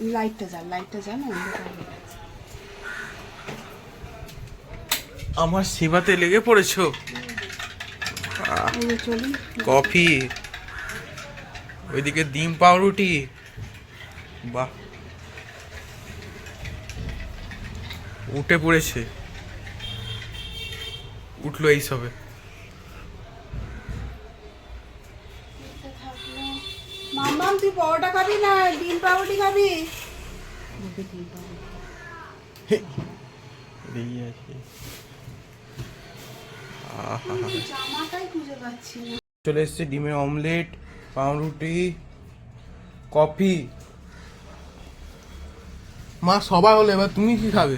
লাইটটা জ্বাল লাইটটা গেছে। আমার সেবাতে লেগে পড়েছো? কফি। ওইদিকে ডিম পাউরুটি। বাহ। উঠে পড়েছে। উঠল এই সবে। তুই পরোটা খাবি না, ডিম খাবি? চলে এসছে ডিমের অমলেট, পাউরুটি, কফি। মা, সবাই হলো, এবার তুমি কি খাবে?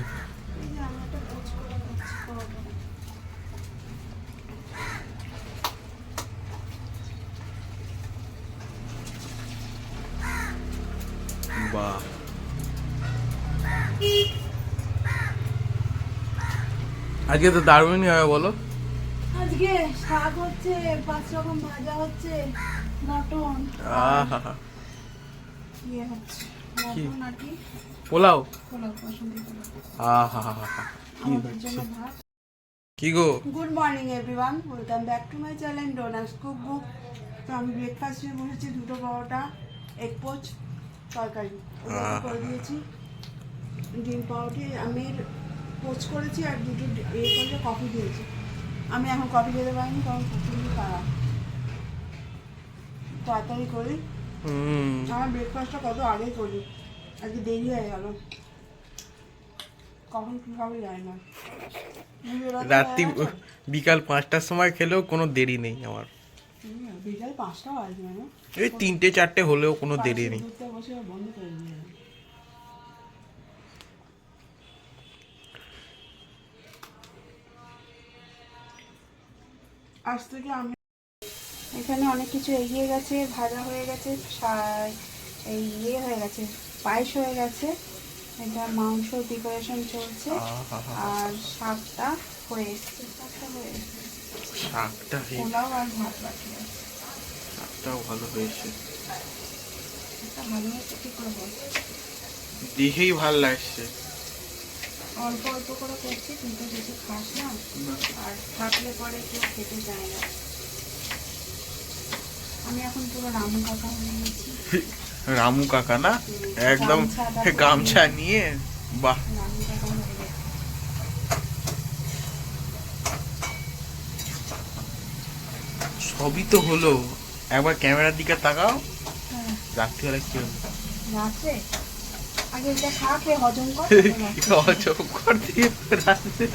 আজকে তো দারুণই হবে বলো। আজকে শাক হচ্ছে পাঁচ রকম ভাজা হচ্ছে মটন। আহা। কি? পোলাও? আহা কি হচ্ছে? কি গো? Good morning everyone welcome back to my channel Dona's cook book তো আমি ব্রেকফাস্টে বসেছি দুটো পরোটা এক পোচ তরকারি। করে দিয়েছি। ডিম পাউরুটি আমি পোচ করেছি আর দুটো এ করে কফি দিয়েছি। আমি এখন কফি খেতে পারিনি কারণ প্রচণ্ড খারাপ তাড়াতাড়ি করি। আমার ব্রেকফাস্টটা কত আগে করি? আজকে দেরি হয়ে গেল। কখন কী খাবে যায় না। রাত্রি বিকাল পাঁচটার সময় খেলেও কোনো দেরি নেই আমার। বিকাল পাঁচটা বাজবে না। এই তিনটে চারটে হলেও কোনো দেরি নেই। বন্ধ করে আজ থেকে আমি এখানে অনেক কিছু এগিয়ে গেছে ভাজা হয়ে গেছে এই ইয়ে হয়ে গেছে পায়েস হয়ে গেছে। এটা মাংস প্রিপারেশন চলছে আর শাকটা হয়ে এসছে। শাকটা হয়ে এসছে। শাকটা পোলাও আর ভাত বাকি আছে। শাকটাও ভালো হয়েছে এটা ভালো হচ্ছে কি করে দেখেই ভালো লাগছে। অল্প অল্প করে করছি কিন্তু বেশি খাস না। আর থাকলে পরে কেউ খেতে চায় না। আমি এখন পুরো রামু কাকা হয়ে গেছি। রামু কাকা না? একদম গামছা নিয়ে? বাহ। রামু কাকা হয়ে গেছি। সবই তো হলো। একবার ক্যামেরার দিকে তাকাও। হ্যাঁ। রাত্রিবেলা কি হবে? রাত্রে? আগে এটা খা খেয়ে হজম কর তারপর রাত্রে। দিয়ে রাত্রে।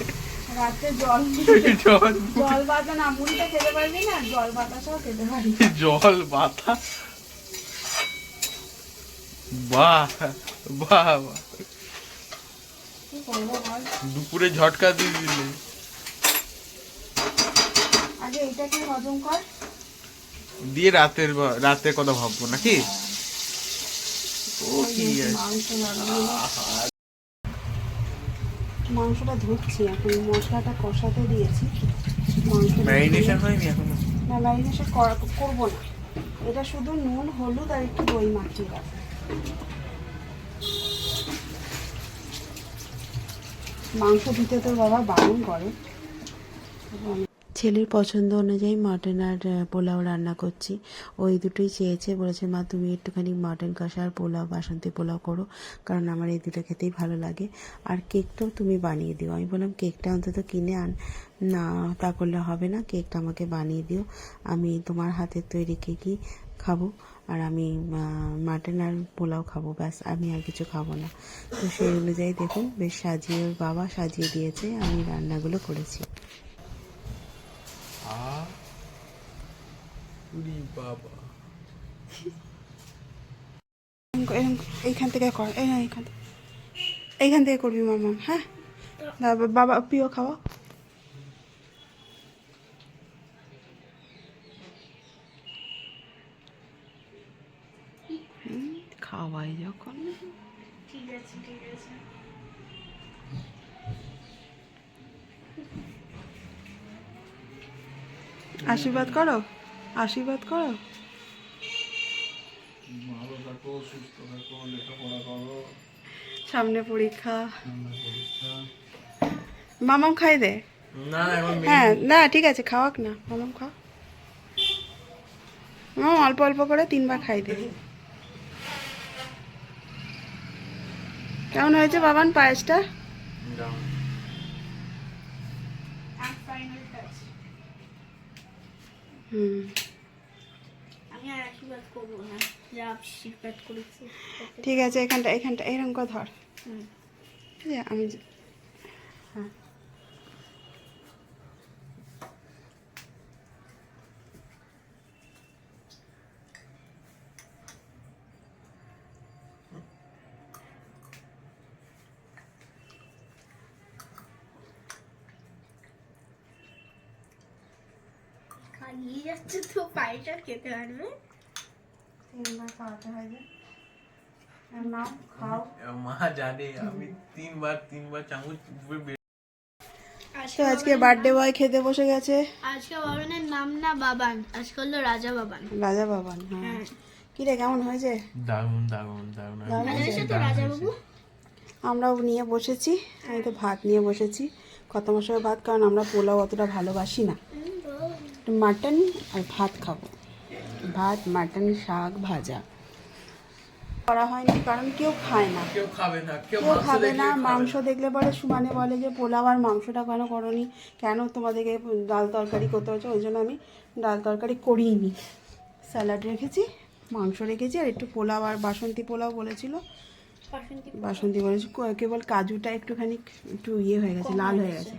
রাত্রে জল জল জল বাতা না মুড়িটা খেতে পারবি না জল বাতাসাও খেতে পারবি জল বাতা? বাহ বাহ বাহ। কি করব বল? দুপুরে ঝটকা দিয়ে দিলে। আগে এইটাকে হজম কর। দিয়ে রাতের রাতের কথা ভাববো নাকি? ও কি মাংসটা ধুচ্ছি এখন মশলাটা কষাতে দিয়েছি। ম্যারিনেশন হয়নি এখনও? না ম্যারিনেশন করব না। এটা শুধু নুন হলুদ আর একটু দই মাখিয়ে রাখব। মাংস দিতে তো বাবা বারণ করে। ছেলের পছন্দ অনুযায়ী মাটন আর পোলাও রান্না করছি। ওই দুটোই চেয়েছে, বলেছে, মা, তুমি একটুখানি মাটন কষা আর পোলাও, বাসন্তী পোলাও করো, কারণ আমার এই দুটো খেতেই ভালো লাগে। আর কেকটাও তুমি বানিয়ে দিও। আমি বললাম, কেকটা অন্তত কিনে আন। না, তা করলে হবে না, কেকটা আমাকে বানিয়ে দিও। আমি তোমার হাতের তৈরি কেকই খাব, আর আমি মাটন আর পোলাও খাব, ব্যাস, আমি আর কিছু খাব না। তো সেই অনুযায়ী দেখুন, বেশ সাজিয়ে, বাবা সাজিয়ে দিয়েছে, আমি রান্নাগুলো করেছি। আ উরি বাবা এইখান থেকে কর এই না এইখান থেকে এইখান থেকে করবি মামা হ্যাঁ বাবা- বাবা প্রিয় খাওয়া। খাওয়াই যখন। ঠিক আছে ঠিক আছে। আশীর্বাদ করো? আশীর্বাদ করো? ভালো থাকো সুস্থ থাকো লেখাপড়া করো। সামনে পরীক্ষা। মামাম খাই দে। হ্যাঁ না ঠিক আছে খাওয়াক না। মামাম খাও। মামাম অল্প অল্প করে তিনবার খাই দে। কেমন হয়েছে বাবান পায়েসটা যাও। হুম আমি আর আশীর্বাদ করব না যা আশীর্বাদ করেছি ঠিক আছে এখানটা এখানটা এরকম করে ধর। আমি যাচ্ছে তো পায়েটা খেতে পারবে? তিনবার খাওয়াতে হয় যে নাও খাও। মা জানে আমি তিনবার তিনবার চামচ উপরে তো আজকে বার্থডে বয় খেতে বসে গেছে। আজকে বাবানের নাম না বাবান আজকে হলো রাজা বাবান। রাজা বাবান হ্যাঁ। হ্যাঁ। কি রে কেমন হয়েছে? দারুণ দারুণ দারুণ। রাজা বাবু আমরাও নিয়ে বসেছি আমি তো ভাত নিয়ে বসেছি। কত মশাই ভাত কারণ আমরা পোলাও অতটা ভালোবাসি না। একটু মাটন আর ভাত খাব। ভাত মাটন শাক ভাজা। করা হয়নি কারণ কেউ খায় না। কেউ খাবে না কেউ খাবে দেখলে না মাংস দেখলে পরে সুমানে বলে যে পোলাও আর মাংসটা কেন করনি? কেন তোমাদেরকে ডাল তরকারি করতে হচ্ছে? ওই জন্য আমি ডাল তরকারি করিনি। স্যালাড রেখেছি মাংস রেখেছি আর একটু পোলাও আর বাসন্তী পোলাও বলেছিল। বাসন্তী বলেছি ক- কেবল কাজুটা একটুখানি একটু ইয়ে হয়ে গেছে লাল হয়ে গেছে।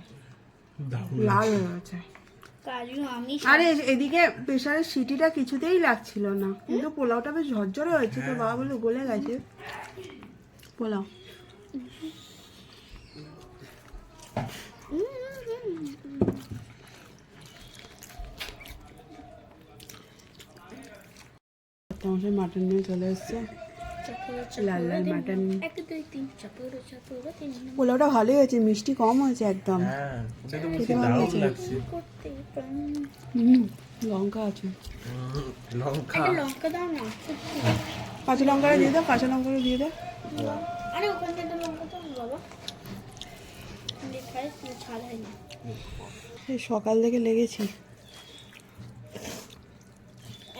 লাল হয়ে গেছে। আরে, এদিকে প্রেশারের সিটিটা কিছুতেই লাগছিল না। কিন্তু পোলাওটা বেশ ঝরঝরে হয়েছে, তো বাবা বলে গলে গেছে। পোলাও। মাটন নিয়ে চলে এসছে। লাল লাল মাটন। এক দুই তিন চাপুরো চাপুরো তিন পোলাওটা ভালোই হয়েছে মিষ্টি কম হয়েছে একদম। হ্যাঁ ওটা তো খেতে ভালো হয়েছে। হুম লঙ্কা আছে। লঙ্কা। লঙ্কা দাও না কাঁচা লঙ্কাটা দিয়ে দাও কাঁচা লঙ্কাটা দিয়ে দাও। আরে ওখান থেকে লঙ্কা না। বাবা সকাল থেকে লেগেছি।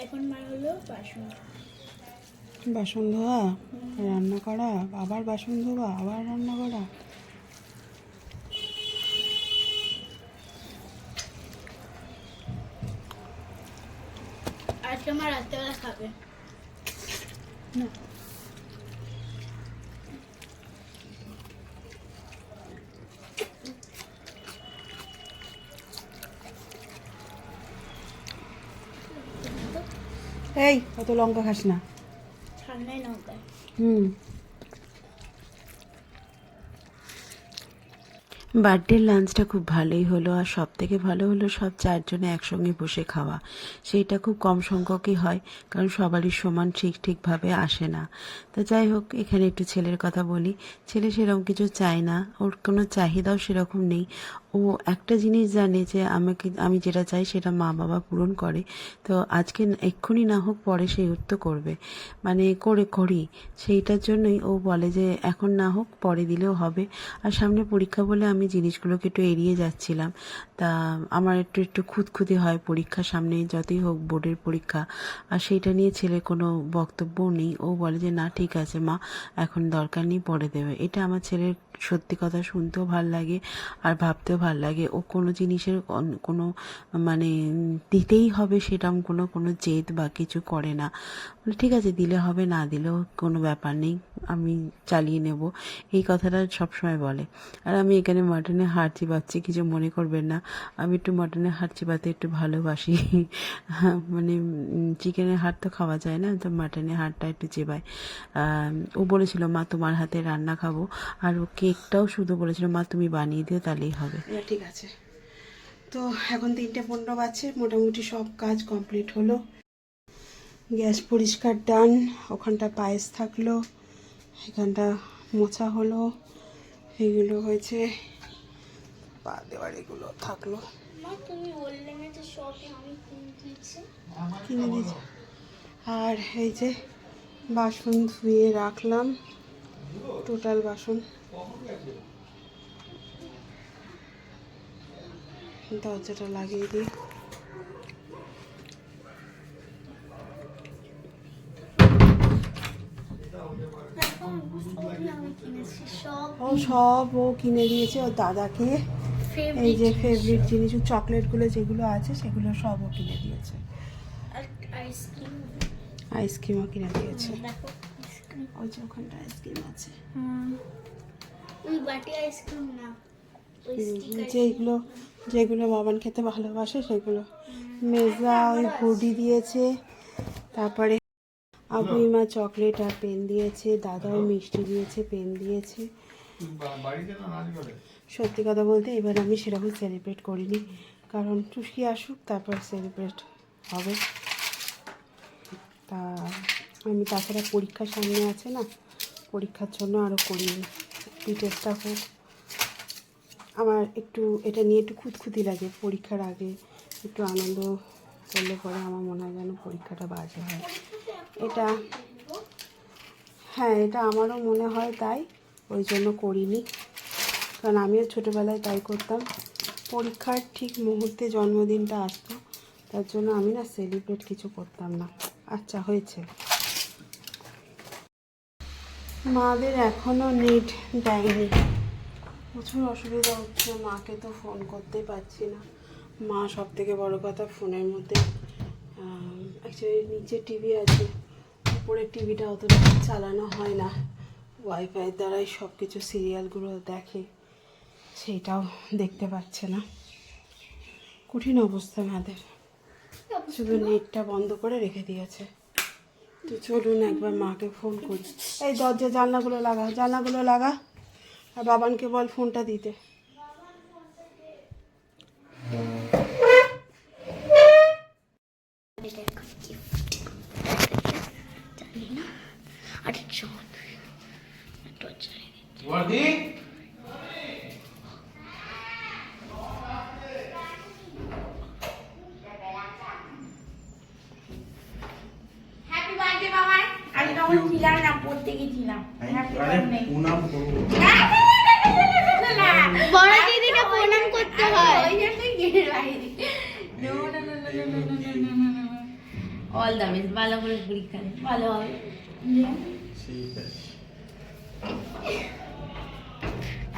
এখন মা হলো বাসন বাসন ধোয়া রান্না করা আবার বাসন ধোয়া আবার রান্না করা। আজকে আমার রাত্রেবেলা খাবে। এই অত লঙ্কা খাস না। হুম। বার্থডের লাঞ্চটা খুব ভালোই হলো আর সব থেকে ভালো হলো সব চারজনে একসঙ্গে বসে খাওয়া। সেইটা খুব কম সংখ্যকই হয়, কারণ সবারই সমান ঠিক ঠিকভাবে আসে না। তো যাই হোক, এখানে একটু ছেলের কথা বলি। ছেলে সেরকম কিছু চায় না, ওর কোনো চাহিদাও সেরকম নেই। একটা জিনিস জানে যে আমাকে, আমি যেটা চাই সেটা মা বাবা পূরণ করে। তো আজকে এক্ষুনি না হোক পরে সেই উত্তর করবে। মানে করে, করি। সেইটার জন্যই ও বলে যে এখন না হোক পরে দিলেও হবে। আর সামনে পরীক্ষা বলে আমি জিনিসগুলোকে একটু এড়িয়ে যাচ্ছিলাম। তা আমার একটু একটু খুঁতখুঁতি হয় পরীক্ষা সামনে যতই হোক বোর্ডের পরীক্ষা। আর সেইটা নিয়ে ছেলে কোনো বক্তব্য নেই। ও বলে যে, না, ঠিক আছে মা, এখন দরকার নেই, পরে দেবে। এটা আমার ছেলের সত্যি কথা শুনতেও ভালো লাগে আর ভাবতেও ভালো লাগে। ও কোনো জিনিসের কোনো মানে দিতেই হবে সেরকম কোনো কোনো জেদ বা কিছু করে না। ঠিক আছে দিলে হবে না দিলেও কোনো ব্যাপার নেই আমি চালিয়ে নেব। এই কথাটা সবসময় বলে। আর আমি এখানে মাটনের হাড় চিবাচ্ছি কিছু মনে করবেন না। আমি একটু মাটনের হাড় চিবাতে একটু ভালোবাসি। হ্যাঁ, মানে চিকেনের হাড় তো খাওয়া যায় না তো মাটনের হাড়টা একটু চেবাই। ও বলেছিল মা তোমার হাতে রান্না খাব। আর ও কেকটাও শুধু বলেছিল মা তুমি বানিয়ে দিও তাহলেই হবে। ঠিক আছে। তো এখন তিনটে পনেরো বাজছে মোটামুটি সব কাজ কমপ্লিট হলো। গ্যাস পরিষ্কার ডান ওখানটা পায়েস থাকল এখানটা মোছা হলো এগুলো হয়েছে পা দেওয়ার এগুলো থাকল। কিনে দিয়েছি। আর এই যে বাসন ধুয়ে রাখলাম টোটাল বাসন। দরজাটা লাগিয়ে দিই। ও সব ও কিনে দিয়েছে ওর দাদাকে। এই যে ফেভারিট জিনিস চকলেটগুলো যেগুলো আছে সেগুলো সব ও কিনে দিয়েছে। আইসক্রিমও কিনে দিয়েছে। ওই যে ওখানটা আইসক্রিম আছে। আইসক্রিম না যেগুলো যেগুলো বাবান খেতে ভালোবাসে সেগুলো। মেজা ওই হুডি দিয়েছে। তারপরে আবু মা চকলেট আর পেন দিয়েছে দাদাও মিষ্টি দিয়েছে পেন দিয়েছে। করে? সত্যি কথা বলতে এবার আমি সেরকম সেলিব্রেট করিনি। কারণ টুসকি আসুক তারপর সেলিব্রেট হবে। তা আমি তাছাড়া পরীক্ষার সামনে আছে না পরীক্ষার জন্য আরও করিনি। টেস্টটা হোক। আমার একটু এটা নিয়ে একটু খুঁতখুতি লাগে পরীক্ষার আগে। একটু আনন্দ করলে পরে আমার মনে হয় যেন পরীক্ষাটা বাজে হয়। এটা হ্যাঁ এটা আমারও মনে হয় তাই, ওই জন্য করিনি। কারণ আমিও ছোটোবেলায় তাই করতাম। পরীক্ষার ঠিক মুহূর্তে জন্মদিনটা আসতো, তার জন্য আমি না সেলিব্রেট কিছু করতাম না। আচ্ছা হয়েছে। মাদের এখনও নেট দেয়নি। প্রচুর অসুবিধা হচ্ছে, মাকে তো ফোন করতেই পারছি না। মা সব থেকে বড়ো কথা ফোনের মধ্যে অ্যাকচুয়ালি নিচে টিভি আছে। উপরের টিভিটা অতটা চালানো হয় না। ওয়াইফাই দ্বারাই সব কিছু সিরিয়ালগুলো দেখে, সেইটাও দেখতে পাচ্ছে না। কঠিন অবস্থা মাদের শুধু নেটটা বন্ধ করে রেখে দিয়েছে। তো চলুন একবার মাকে ফোন করি। এই দরজা জানলাগুলো লাগা জানলাগুলো লাগা। আর বাবানকে বল ফোনটা দিতে। 好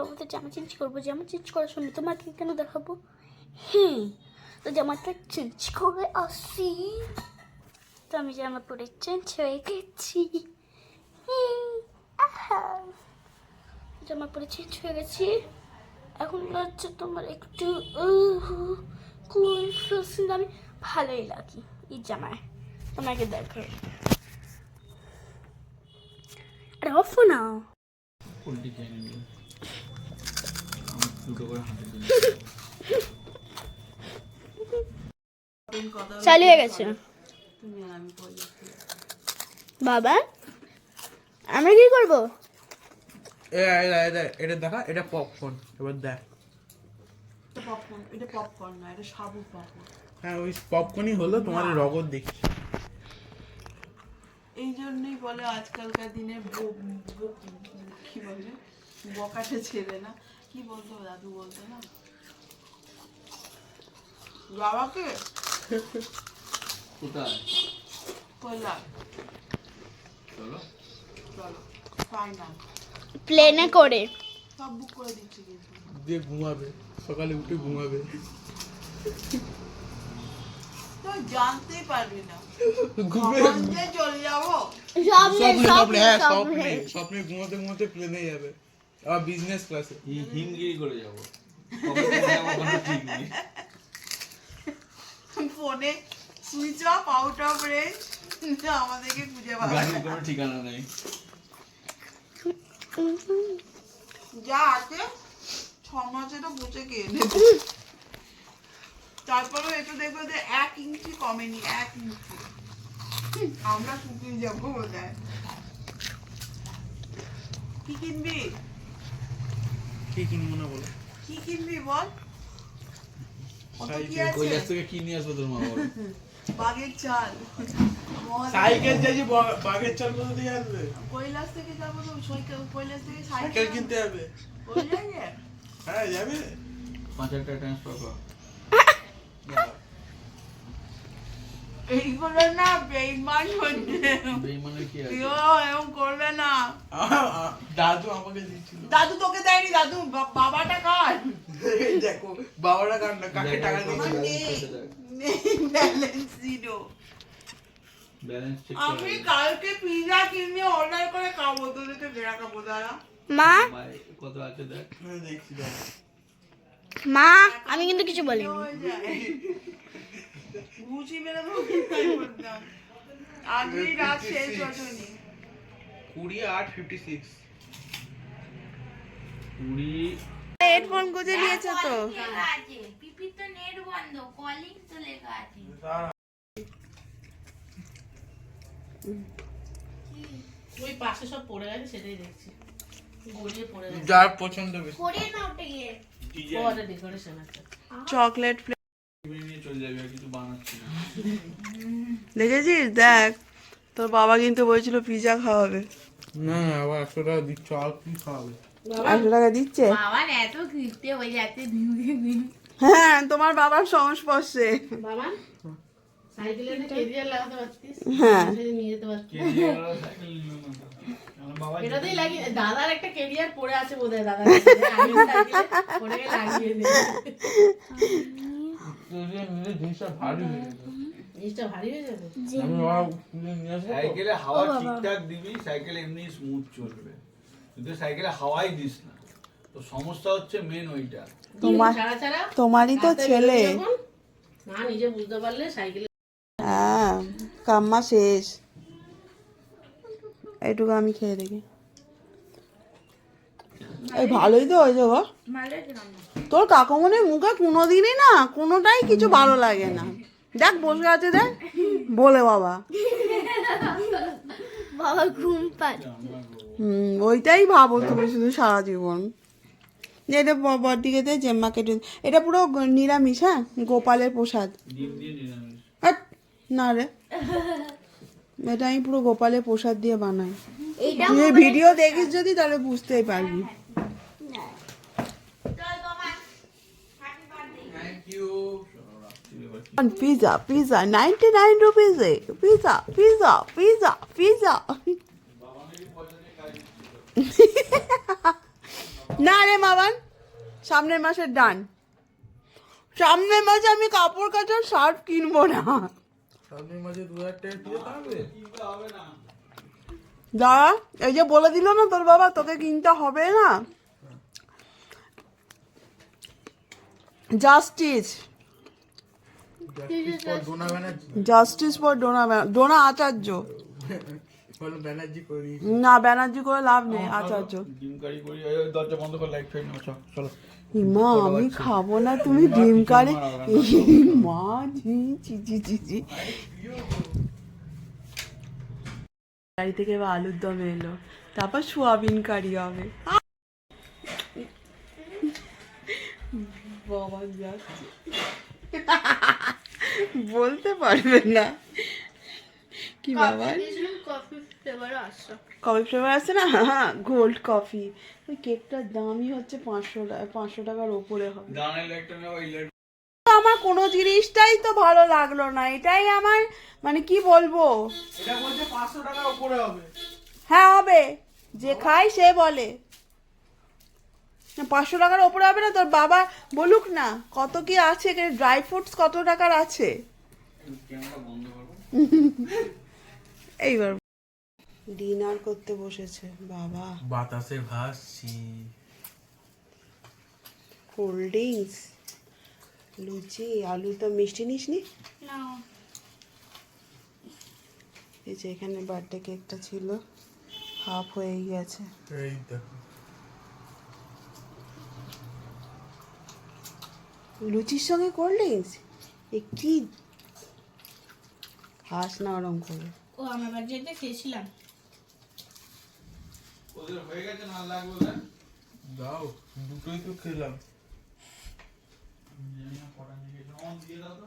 হব তো জামা চেঞ্জ করব জামা চেঞ্জ করার সময় তোমাকে কেন দেখাবো? হ্যাঁ তো জামাটা চেঞ্জ করে আসি। তো আমি জামা পরে চেঞ্জ হয়ে গেছি। জামা পরে চেঞ্জ হয়ে গেছি। এখন লাগছে তোমার একটু আমি ভালোই লাগি এই জামায়। তোমাকে দেখো। আরে অফ না উল্টি খেয়ে নিবি দুটো করে হাতে চালু হয়ে গেছে। বাবা আমরা কি করব? এটা এটা এটা দেখা এটা পপকর্ন এবার দেখ। পপকর্ন এটা পপকর্ন না এটা সাবু পপকর্ন হ্যাঁ ওই পপকর্নই হলো তোমার রগত দেখছি। এই জন্যই বলে আজকালকার দিনে কি বলে? বকাটে ছেলে না। কি বলতো দাদু বলতো না? বাবাকে? কোথায়? কইলাম চলো। চলো ফাইনাল প্লেনে করে। সব বুক করে দিচ্ছি দিয়ে ঘুমাবে সকালে উঠে ঘুমাবে। তো জানতেই পারবি না। ঘুমে চলে যাব। হ্যাঁ স্বপ্নে স্বপ্নে ঘুমাতে ঘুমাতে প্লেনে যাবে। আবার বিজনেস ক্লাসে হিমগিরি করে যাব। ঠিক নেই। ফোনে switch off out of range আমাদেরকে খুঁজে পাবে গাড়ির কোনো ঠিকানা নেই। যা আছে ছ মাসে তো বুঝে কে নেবে। তারপরেও একটু দেখবে যে এক ইঞ্চি কমেনি এক ইঞ্চি। আমরা শুকিয়ে যাব বোধ কি কিনবি? কি কিনবো না বলো? কি কিনবি বল? কৈলাস আছে? থেকে কি নিয়ে আসব তোর মা বলো? বাঘের চাল। সাইকেল চাইছি বা- বাঘের চাল কোথা থেকে আসবে? কৈলাস থেকে যাব তো সাইকেল কৈলাস থেকে সাইকেল। সাইকেল কিনতে হবে হয়ে যাবে হ্যাঁ যাবে। পাঁচ হাজার টাকা ট্রান্সফার কর। এইগুলো না বেইমান হচ্ছে। বেইমানের কি আছে? এরকম করবে না। আ- আ- দাদু আমাকে দিচ্ছিল। দাদু তোকে দেয়নি দাদু বাবাটা কার? দেখো বাবারা কার না কাকে টাকা দিয়েছিল নেই ব্যালেন্স জিরো ব্যালেন্স চেক আমি কালকে পিজা কিনে অর্ডার করে খাব তোদেরকে বেড়া খাব দাঁড়া মা? কত আছে দেখ। দেখছি মা আমি কিন্তু কিছু বলিনি। যায় ঘুষি মেরে তাই বলতাম আজই রাত শেষ হয়নি কুড়ি আট ফিফটি সিক্স কুড়ি হেডফোন গুঁজে নিয়েছে তো? পিপির তো নেট বন্ধ কলিং তো লেখা আছে। ওই পাশে সব পড়ে গেছে সেটাই দেখছি। গড়িয়ে পড়ে যার পছন্দ বেশি। না গিয়ে চকলেট নিয়ে চলে যাবে আর কিছু বানাচ্ছি না দেখেছিস? দেখ তোর বাবা কিন্তু বলছিল পিজা খাওয়াবে। না আবার একশো টাকা দিচ্ছ আর কি খাওয়াবে? একশো টাকা দিচ্ছে? বাবার এত কিনতে হয়ে যাচ্ছে হ্যাঁ তোমার বাবার সংস্পর্শে। বাবা সাইকেলে একটা কেরিয়ার লাগাতে পারতিস? হ্যাঁ। দাদার একটা কেরিয়ার পড়ে আছে বোধ হয় আমি সাইকেলে হয়ে হয়ে হাওয়া ঠিকঠাক দিবি সাইকেল এমনি স্মুথ চলবে। কিন্তু সাইকেলে হাওয়াই দিস না। তো সমস্যা হচ্ছে মেন ওইটা। তোমার তোমারই তো ছেলে। না নিজে বুঝতে পারলে সাইকেলে হ্যাঁ কাম্মা শেষ। এইটুকু আমি খেয়ে দেখি। এই ভালোই তো হয়েছে গো। তোর কাকুমনির মুখে কোনোদিনই না কোনোটাই কিছু ভালো লাগে না। দেখ বসে আছে দেখ। বলে বাবা। বাবা ঘুম পাচ্ছে হুম ওইটাই ভাবো তুমি শুধু সারা জীবন। যে এটা ব- বড়দিকে দিয়ে জেম্মা কেটে এটা পুরো নিরামিষ হ্যাঁ? গোপালের প্রসাদ। ডিম দিয়ে নিরামিষ। হাট, না রে। এটা আমি পুরো গোপালের প্রসাদ দিয়ে বানাই। ভিডিও দেখিস যদি তাহলে বুঝতেই পারবি। পিজা পিজা নাইনটি নাইন রুপিজে পিজা পিজা পিজা পিজা না রে মাবান সামনের মাসের ডান সামনের মাসে আমি কাপড় কাচার শার্ট কিনবো না। সামনের দু দাঁড়া এই যে বলে দিল না তোর বাবা তোকে কিনতে হবে না। Justice justice for Dona Banerjee justice for Dona Acharya না ব্যানার্জি করে লাভ নেই আচার্য চলো মা আমি খাব না তুমি ডিম কারি। মা জি জি জি জি জি গাড়ি থেকে আলুর দম এলো। তারপর সোয়াবিন কারি হবে বাবা যাচ্ছে বলতে পারবে না। কি বাবা? কফি ফ্লেভার আছে না? হ্যাঁ গোল্ড কফি ওই কেকটার দামই হচ্ছে পাঁচশো টাকা পাঁচশো টাকার ওপরে হবে। আমার কোনো জিনিসটাই তো ভালো লাগল না। এটাই আমার মানে কি বলব? এটা বলছে পাঁচশো টাকার উপরে হবে। হ্যাঁ হবে। যে খায় সে বলে। পাঁচশো টাকার ওপরে হবে না তোর বাবা বলুক না কত কি আছে ড্রাই ফ্রুটস কত টাকার আছে? এইবার ডিনার করতে বসেছে বাবা। বাতাসে ভাসছি। কোল্ড ড্রিঙ্কস লুচি আলু তো মিষ্টি নিসনি? না। এই যে এখানে বার্থডে কেকটা ছিল হাফ হয়ে গেছে। এই দেখো। লুচির সঙ্গে কোল্ড ড্রিঙ্কস এ কি খাস না ওরম করে। ও আমার বাড়িতে খেয়েছিলাম। ওদের হয়ে গেছে না লাগবে না দাও দুটোই তো খেলাম। জানি না কটা নিয়ে গেছে। অন দিয়ে দাও তো।